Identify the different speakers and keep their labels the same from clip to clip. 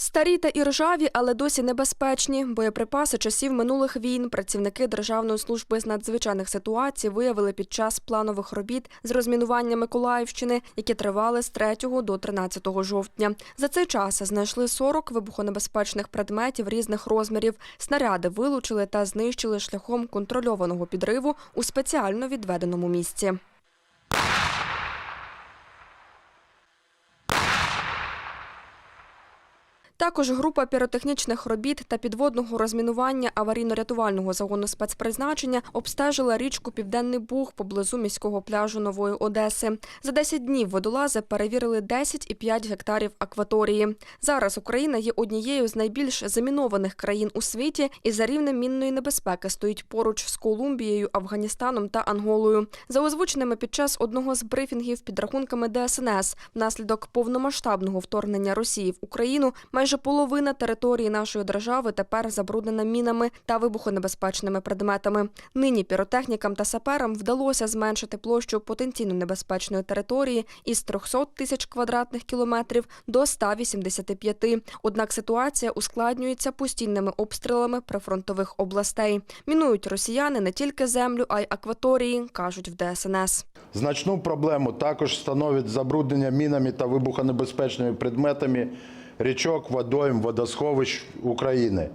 Speaker 1: Старі та іржаві, але досі небезпечні. Боєприпаси часів минулих війн працівники Державної служби з надзвичайних ситуацій виявили під час планових робіт з розмінування Миколаївщини, які тривали з 3 до 13 жовтня. За цей час знайшли 40 вибухонебезпечних предметів різних розмірів. Снаряди вилучили та знищили шляхом контрольованого підриву у спеціально відведеному місці. Також група піротехнічних робіт та підводного розмінування аварійно-рятувального загону спецпризначення обстежила річку Південний Буг поблизу міського пляжу Нової Одеси. За 10 днів водолази перевірили 10,5 гектарів акваторії. Зараз Україна є однією з найбільш замінованих країн у світі і за рівнем мінної небезпеки стоїть поруч з Колумбією, Афганістаном та Анголою. За озвученими під час одного з брифінгів підрахунками ДСНС, внаслідок повномасштабного вторгнення Росії в Україну майже половина території нашої держави тепер забруднена мінами та вибухонебезпечними предметами. Нині піротехнікам та саперам вдалося зменшити площу потенційно небезпечної території із 300 тисяч квадратних кілометрів до 185. Однак ситуація ускладнюється постійними обстрілами прифронтових областей. Мінують росіяни не тільки землю, а й акваторії, кажуть в ДСНС.
Speaker 2: Значну проблему також становить забруднення мінами та вибухонебезпечними предметами річок, водойм, водосховищ України,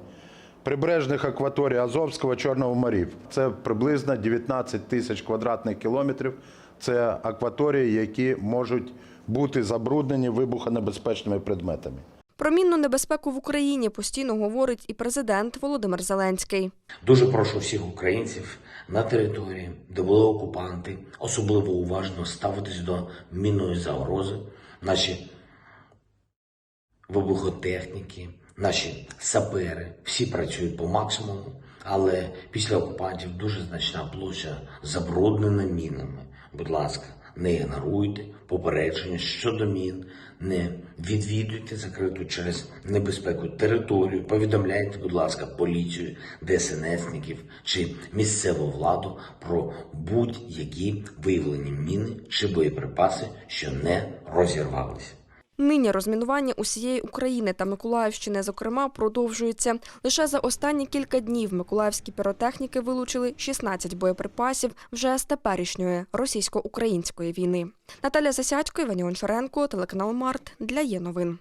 Speaker 2: прибережних акваторій Азовського, Чорного морів. Це приблизно 19 тисяч квадратних кілометрів. Це акваторії, які можуть бути забруднені вибухонебезпечними предметами.
Speaker 1: Про мінну небезпеку в Україні постійно говорить і президент Володимир Зеленський.
Speaker 3: Дуже прошу всіх українців на території, де були окупанти, особливо уважно ставитись до мінної загрози. Наші вибухотехніки, наші сапери всі працюють по максимуму, але після окупантів дуже значна площа забруднена мінами. Будь ласка, не ігноруйте попередження щодо мін, не відвідуйте закриту через небезпеку територію. Повідомляйте, будь ласка, поліцію, ДСНСників чи місцеву владу про будь-які виявлені міни чи боєприпаси, що не розірвалися.
Speaker 1: Нині розмінування усієї України та Миколаївщини, зокрема, продовжується. Лише за останні кілька днів миколаївські піротехніки вилучили 16 боєприпасів вже з теперішньої російсько-української війни. Наталя Засядько, Іван Гончаренко, телеканал Март для є новин.